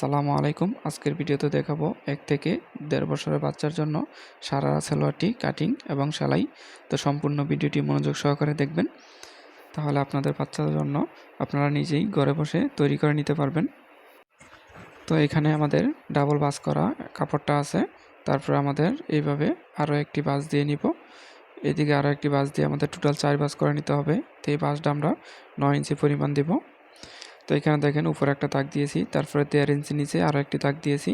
আসসালামু আলাইকুম। আজকের ভিডিওতে দেখাবো এক থেকে দেড় বছরের বাচ্চার জন্য সারা সালোয়ারটি, কাটিং এবং সেলাই। তো সম্পূর্ণ ভিডিওটি মনোযোগ সহকারে দেখবেন। তাহলে আপনাদের বাচ্চাদের জন্য আপনারা নিজেই ঘরে বসে তৈরি করে নিতে পারবেন। তো এখানে আমাদের ডাবল বাস করা কাপড়টা আছে। তারপরে আমাদের এইভাবে আরও একটি বাস দিয়ে নিব। এদিকে আরও একটি বাস দিয়ে আমাদের টোটাল চার বাস করে নিতে হবে। তো এই বাসটা আমরা নয় ইঞ্চি পরিমাণ দেবো। তো এখানে দেখেন উপরে একটা দাগ দিয়েছি, তারপরে তেরো ইঞ্চি নিচে আরও একটি দাগ দিয়েছি।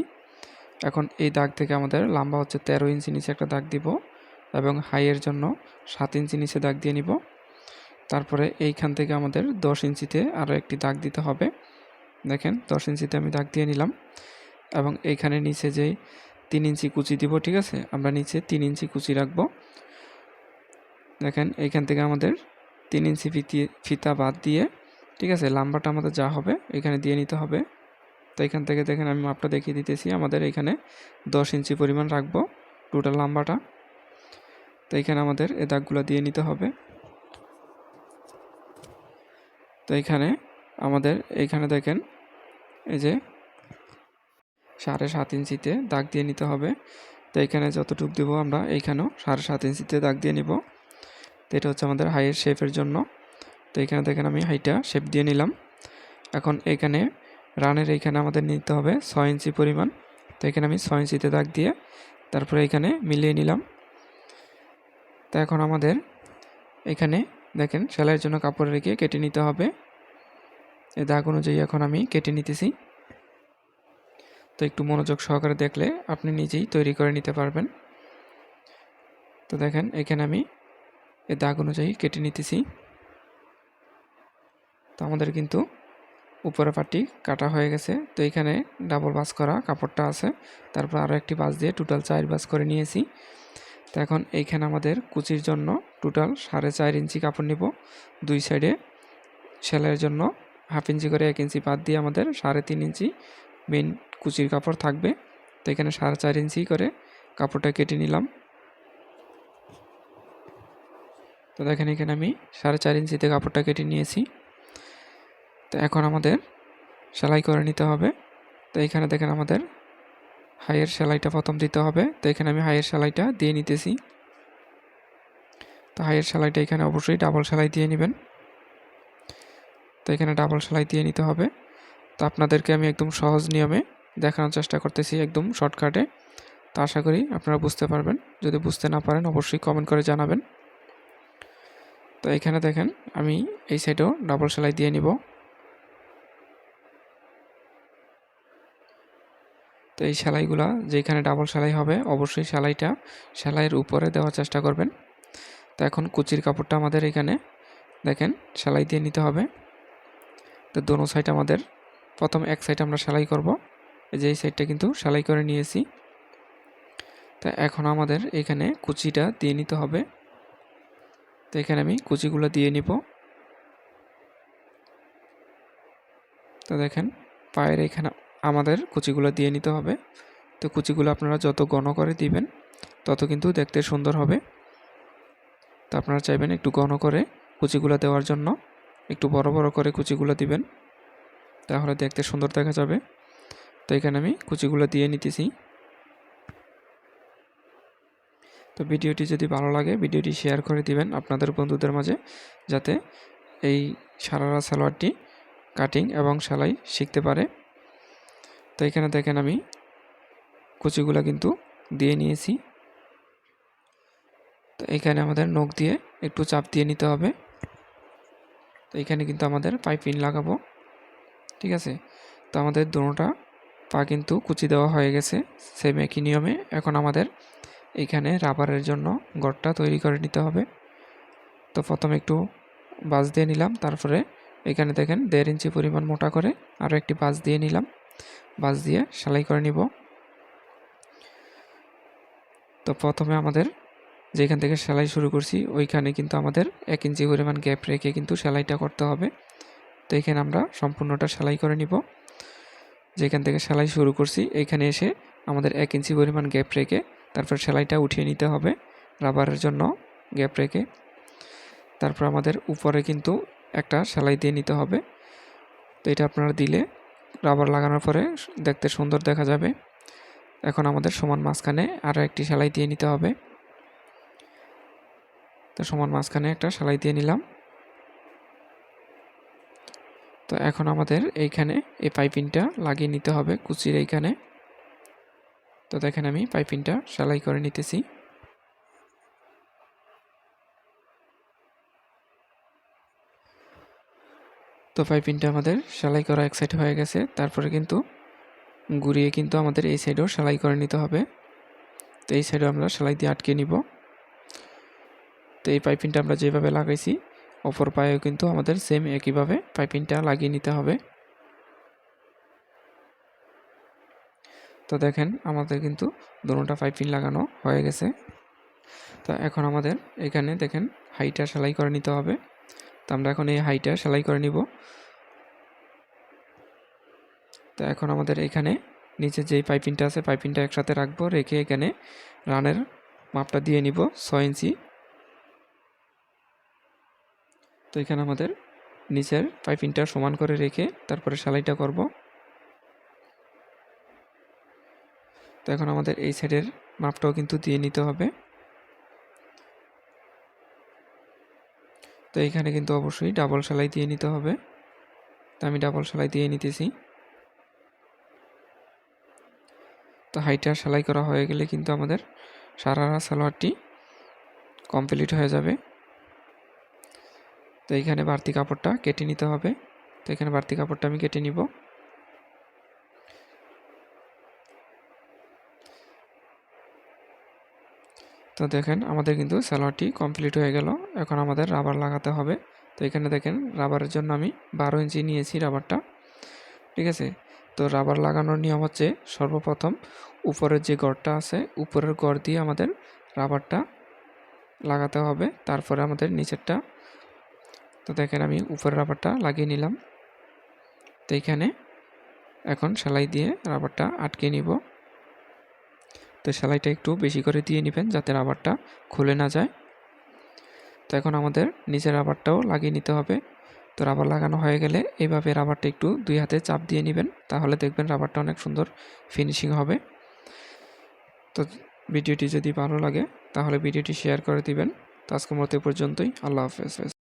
এখন এই দাগ থেকে আমাদের লম্বা হচ্ছে তেরো ইঞ্চি নিচে একটা দাগ দিব এবং হাইয়ের জন্য সাত ইঞ্চি নিচে দাগ দিয়ে নিব। তারপরে এইখান থেকে আমাদের দশ ইঞ্চিতে আরও একটি দাগ দিতে হবে। দেখেন দশ ইঞ্চিতে আমি দাগ দিয়ে নিলাম এবং এইখানে নিচে যে তিন ইঞ্চি কুচি দিব, ঠিক আছে? আমরা নিচে তিন ইঞ্চি কুচি রাখব। দেখেন এইখান থেকে আমাদের তিন ইঞ্চি ফিতি ফিতা বাদ দিয়ে ঠিক আছে লাম্বাটা আমাদের যা হবে, এখানে দিয়ে নিতে হবে। তো এখান থেকে দেখেন, আমি মাপটা দেখিয়ে দিতেছি, আমাদের এখানে দশ ইঞ্চি পরিমাণ রাখব টোটাল লাম্বাটা তো এখানে আমাদের এ দাগগুলো দিয়ে নিতে হবে। তো এখানে আমাদের এইখানে দেখেন, এই যে সাড়ে সাত ইঞ্চিতে দাগ দিয়ে নিতে হবে। তো এখানে যতটুকু দেবো আমরা এইখানেও সাড়ে সাত ইঞ্চিতে দাগ দিয়ে নিব। তো এটা হচ্ছে আমাদের হাইয়ের শেপের জন্য। তো এখানে দেখেন আমি হাইটা শেপ দিয়ে নিলাম। এখন এখানে রানের এইখানে আমাদের নিতে হবে ছয় ইঞ্চি পরিমাণ। তো এখানে আমি ছয় ইঞ্চিতে দাগ দিয়ে তারপরে এখানে মিলিয়ে নিলাম। তো এখন আমাদের এখানে দেখেন সেলাইয়ের জন্য কাপড় রেখে কেটে নিতে হবে। এই দাগ অনুযায়ী এখন আমি কেটে নিতেছি। তো একটু মনোযোগ সহকারে দেখলে আপনি নিজেই তৈরি করে নিতে পারবেন। তো দেখেন এখানে আমি এই দাগ অনুযায়ী কেটে নিতেছি। তো আমাদের কিন্তু উপরে পাটি কাটা হয়ে গেছে। তো এখানে ডাবল বাস করা কাপড়টা আছে। তারপর আরও একটি বাস দিয়ে টোটাল চার বাস করে নিয়েছি। তো এখন এইখানে আমাদের কুচির জন্য টোটাল সাড়ে চার ইঞ্চি কাপড় নিব। দুই সাইডে সেলাইয়ের জন্য হাফ ইঞ্চি করে এক ইঞ্চি বাদ দিয়ে আমাদের সাড়ে তিন ইঞ্চি মেন কুচির কাপড় থাকবে। তো এখানে সাড়ে চার ইঞ্চি করে কাপড়টা কেটে নিলাম। তো দেখেন এখানে আমি সাড়ে চার ইঞ্চিতে কাপড়টা কেটে নিয়েছি। তো এখন আমাদের সেলাই করে নিতে হবে। তো এখানে দেখেন আমাদের হাইয়ের সেলাইটা প্রথম দিতে হবে। তো এখানে আমি হাইয়ের সেলাইটা দিয়ে নিতেছি। তো হাইয়ের সেলাইটা এখানে অবশ্যই ডাবল সেলাই দিয়ে নেবেন। তো এখানে ডাবল সেলাই দিয়ে নিতে হবে। তো আপনাদেরকে আমি একদম সহজ নিয়মে দেখানোর চেষ্টা করতেছি একদম শর্টকাটে। তো আশা করি আপনারা বুঝতে পারবেন। যদি বুঝতে না পারেন অবশ্যই কমেন্ট করে জানাবেন। তো এখানে দেখেন আমি এই সাইডেও ডাবল সেলাই দিয়ে নিব। তো এই সেলাইগুলা যেখানে ডাবল সেলাই হবে, অবশ্যই সেলাইটা সেলাইয়ের উপরে দেওয়ার চেষ্টা করবেন। তো এখন কুচির কাপড়টা আমাদের এখানে দেখেন সেলাই দিয়ে নিতে হবে। তো দোনো সাইড আমাদের, প্রথম এক সাইড আমরা সেলাই করব। এই যে এই সাইডটা কিন্তু সেলাই করে নিয়েছি। তা এখন আমাদের এখানে কুচিটা দিয়ে নিতে হবে। তো এখানে আমি কুচিগুলো দিয়ে নিব। তো দেখেন পায়ের এখানে আমাদের কুচিগুলো দিয়ে নিতে হবে। তো কুচিগুলো আপনারা যত ঘন করে দিবেন, তত কিন্তু দেখতে সুন্দর হবে। তো আপনারা চাইবেন একটু ঘন করে কুচিগুলো দেওয়ার জন্য, একটু বড় বড় করে কুচিগুলো দিবেন, তাহলে দেখতে সুন্দর দেখা যাবে। তো এখানে আমি কুচিগুলো দিয়ে নিতেছি। তো ভিডিওটি যদি ভালো লাগে, ভিডিওটি শেয়ার করে দিবেন আপনাদের বন্ধুদের মাঝে, যাতে এই সারারা সালোয়ারটি কাটিং এবং সেলাই শিখতে পারে। তো এখানে দেখেন আমি কুচিগুলো কিন্তু দিয়ে নিয়েছি। তো এখানে আমাদের নখ দিয়ে একটু চাপ দিয়ে নিতে হবে। তো এখানে কিন্তু আমাদের পাইপিং লাগাবো। ঠিক আছে? তো আমাদের দুটোটা পা কিন্তু কুচি দেওয়া হয়ে গেছে সেম একই নিয়মে। এখন আমাদের এখানে রাবারের জন্য গড়টা তৈরি করে নিতে হবে। তো প্রথমে একটু বাস দিয়ে নিলাম, তারপরে এখানে দেখেন দেড় ইঞ্চি পরিমাণ মোটা করে আরও একটি বাস দিয়ে নিলাম। বাস দিয়ে সেলাই করে নিব। তো প্রথমে আমাদের যেখান থেকে সেলাই শুরু করছি, ওইখানে কিন্তু আমাদের এক ইঞ্চি পরিমাণ গ্যাপ রেখে কিন্তু সেলাইটা করতে হবে। তো এখানে আমরা সম্পূর্ণটা সেলাই করে নিব। যেখান থেকে সেলাই শুরু করছি, এখানে এসে আমাদের এক ইঞ্চি পরিমাণ গ্যাপ রেখে তারপর সেলাইটা উঠিয়ে নিতে হবে রাবারের জন্য গ্যাপ রেখে। তারপর আমাদের উপরে কিন্তু একটা সেলাই দিয়ে নিতে হবে। তো এটা আপনারা দিলে রাবার লাগানোর পরে দেখতে সুন্দর দেখা যাবে। এখন আমাদের সমান মাঝখানে আরও একটি সেলাই দিয়ে নিতে হবে। তো সমান মাঝখানে একটা সেলাই দিয়ে নিলাম। তো এখন আমাদের এইখানে এই পাইপিংটা লাগিয়ে নিতে হবে, কুচির এইখানে। তো দেখেন আমি পাইপিংটা সেলাই করে নিতেছি। তো পাইপিংটা আমাদের সেলাই করা এক সাইড হয়ে গেছে। তারপরে কিন্তু ঘুরিয়ে কিন্তু আমাদের এই সাইডেও সেলাই করে নিতে হবে। তো এই সাইডেও আমরা সেলাই দিয়ে আটকে নিব। তো এই পাইপিংটা আমরা যেভাবে লাগাইছি, অপর পায়েও কিন্তু আমাদের সেম একইভাবে পাইপিংটা লাগিয়ে নিতে হবে। তো দেখেন আমাদের কিন্তু দুটোটা পাইপিং লাগানো হয়ে গেছে। তো এখন আমাদের এখানে দেখেন হাইটা সেলাই করে নিতে হবে। তো আমরা এখন এই হাইটা সেলাই করে নিব। তো এখন আমাদের এখানে নিচে যেই পাইপিংটা আছে পাইপিংটা একসাথে রাখব, রেখে এখানে রানের মাপটা দিয়ে নিব ছয় ইঞ্চি। তো এখানে আমাদের নিচের পাইপিংটা সমান করে রেখে তারপরে সেলাইটা করব। তো এখন আমাদের এই সাইডের মাপটাও কিন্তু দিয়ে নিতে হবে। তো এখানে কিন্তু অবশ্যই ডাবল সেলাই দিয়ে নিতে হবে। তো আমি ডাবল সেলাই দিয়ে নিতেছি। তো হাইটার সেলাই করা হয়ে গেলে কিন্তু আমাদের সারারা সালোয়ারটি কমপ্লিট হয়ে যাবে। তো এখানে বাড়তি কাপড়টা কেটে নিতে হবে। তো এখানে বাড়তি কাপড়টা আমি কেটে নিব। তো দেখেন আমাদের কিন্তু সালোয়ারটি কমপ্লিট হয়ে গেল। এখন আমাদের রাবার লাগাতে হবে। তো এখানে দেখেন রাবারের জন্য আমি বারো ইঞ্চি নিয়েছি রাবারটা। ঠিক আছে? তো রাবার লাগানোর নিয়ম হচ্ছে সর্বপ্রথম উপরের যে গড়টা আছে, উপরের গড় দিয়ে আমাদের রাবারটা লাগাতে হবে। তারপরে আমাদের নিচেরটা। তো দেখেন আমি উপরের রাবারটা লাগিয়ে নিলাম। তো এইখানে এখন সেলাই দিয়ে রাবারটা আটকে নিব। তো সেলাইটা একটু বেশি করে দিয়ে নেবেন যাতে রাবারটা খুলে না যায়। তো এখন আমাদের নিচের রাবারটাও লাগিয়ে নিতে হবে। তো রাবার লাগানো হয়ে গেলে এইভাবে রাবারটা একটু দুই হাতে চাপ দিয়ে নেবেন, তাহলে দেখবেন রাবারটা অনেক সুন্দর ফিনিশিং হবে। তো ভিডিওটি যদি ভালো লাগে, তাহলে ভিডিওটি শেয়ার করে দিবেন। তো আজকের মতো পর্যন্তই। আল্লাহ হাফেজ।